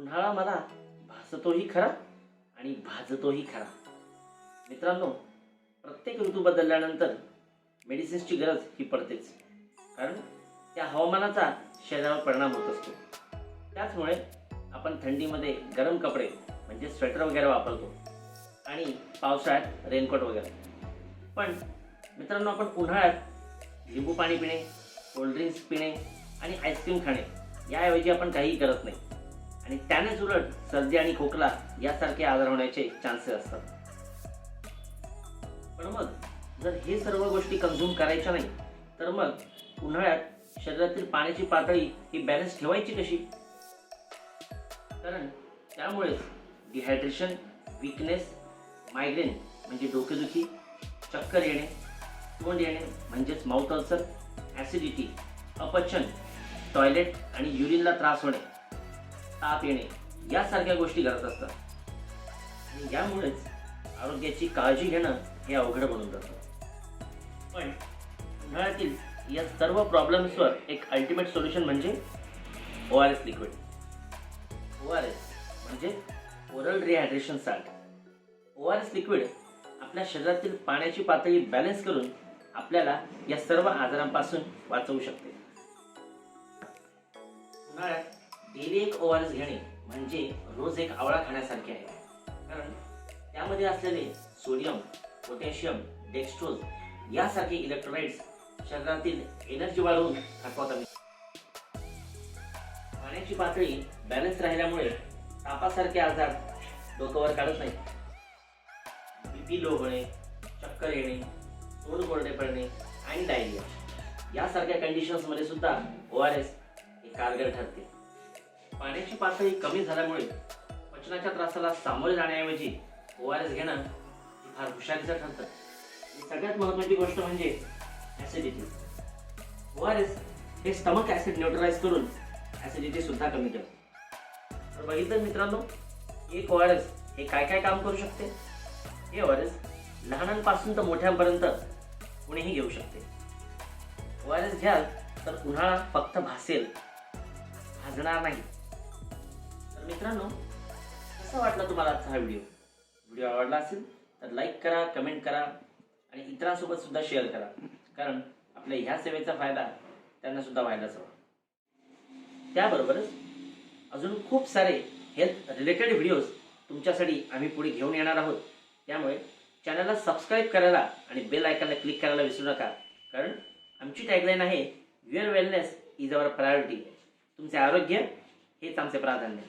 उन्हाळा मला भासतोही खरा आणि भाजतोही खरा. मित्रांनो प्रत्येक ऋतू बदलल्यानंतर मेडिसिन्सची गरज ही पडतेच. कारण त्या हवामानाचा शरीरावर परिणाम होत असतो. त्याचमुळे आपण थंडीमध्ये गरम कपडे म्हणजे स्वेटर वगैरे वापरतो. आणि पावसाळ्यात रेनकोट वगैरे. पण मित्रांनो आपण उन्हाळ्यात लिंबू पाणी पिणे कोल्ड्रिंक्स पिणे आणि आईस्क्रीम खाणे याऐवजी आपण काहीही करत नाही. आणि त्यानेच उलट सर्दी आणि खोकला यासारखे आजार होण्याचे चान्सेस असतात. पण मग जर हे सर्व गोष्टी कन्झ्युम करायच्या नाही तर मग उन्हाळ्यात शरीरातील पाण्याची पातळी ही बॅलन्स ठेवायची कशी? कारण त्यामुळेच डिहायड्रेशन विकनेस मायग्रेन म्हणजे डोकेदुखी चक्कर येणे तोंड येणे म्हणजेच माउथ अल्सर ॲसिडिटी अपचन टॉयलेट आणि युरिनला त्रास होणे ताप येणे यासारख्या गोष्टी घडत असतात. आणि यामुळेच आरोग्याची काळजी घेणं हे अवघड बनून जातं. पण उन्हाळ्यातील या सर्व प्रॉब्लेम्सवर एक अल्टिमेट सोल्युशन म्हणजे O R S liquid O R S म्हणजे oral rehydration salt O R S liquid आपल्या शरीरातील पाण्याची पातळी बॅलन्स करून आपल्याला या सर्व आजारांपासून वाचवू शकते. उन्हाळ्यात डेली एक ओ आर एस घेणे म्हणजे रोज एक आवळा खाण्यासारखे आहे. कारण त्यामध्ये असलेले सोडियम पोटॅशियम डेक्स्ट्रोज यासारखे इलेक्ट्रोलाइट्स शरीरातील एनर्जी वाढवून थकवतात पाण्याची पातळी बॅलन्स राहिल्यामुळे तापासारखे आजार डोक्यावर काढत नाही बीपी लो होणे चक्कर येणे तोंड कोरडे पडणे आणि डायरिया यासारख्या कंडिशन्समध्ये सुद्धा ओ आर एस हे कारगर ठरते. पाण्याची पातळी कमी झाल्यामुळे पचनाच्या त्रासाला सामोरे जाण्याऐवजी ओ आर एस घेणं फार हुशारीचं ठरतं. आणि सगळ्यात महत्वाची गोष्ट म्हणजे ऍसिडिटी ओ आर एस हे स्टमक ऍसिड न्यूट्रलाइज करून ऍसिडिटी सुद्धा कमी करते. तर बघितलं मित्रांनो एक ओ आर एस हे काय काय काम करू शकते? हे ओ आर एस लहानांपासून तर मोठ्यांपर्यंत कुणीही घेऊ शकते. ओ आर एस घ्याल तर उन्हाळा फक्त भासेल. भाजणार नाही. मित्रांनो कसा वाटला तुम्हाला आजचा हा व्हिडिओ? व्हिडिओ आवडला असेल तर लाईक करा कमेंट करा आणि इतरांसोबत सुद्धा शेअर करा. कारण आपल्या ह्या सेवेचा फायदा त्यांना सुद्धा व्हायलाच हवा. त्याबरोबरच अजून खूप सारे हेल्थ रिलेटेड व्हिडिओज तुमच्यासाठी आम्ही पुढे घेऊन येणार आहोत. त्यामुळे चॅनलला सबस्क्राईब करायला आणि बेल आयकॉनला क्लिक करायला विसरू नका. कारण आमची टॅगलाईन आहे your wellness is our priority तुमचे आरोग्य हेच आमचे प्राधान्य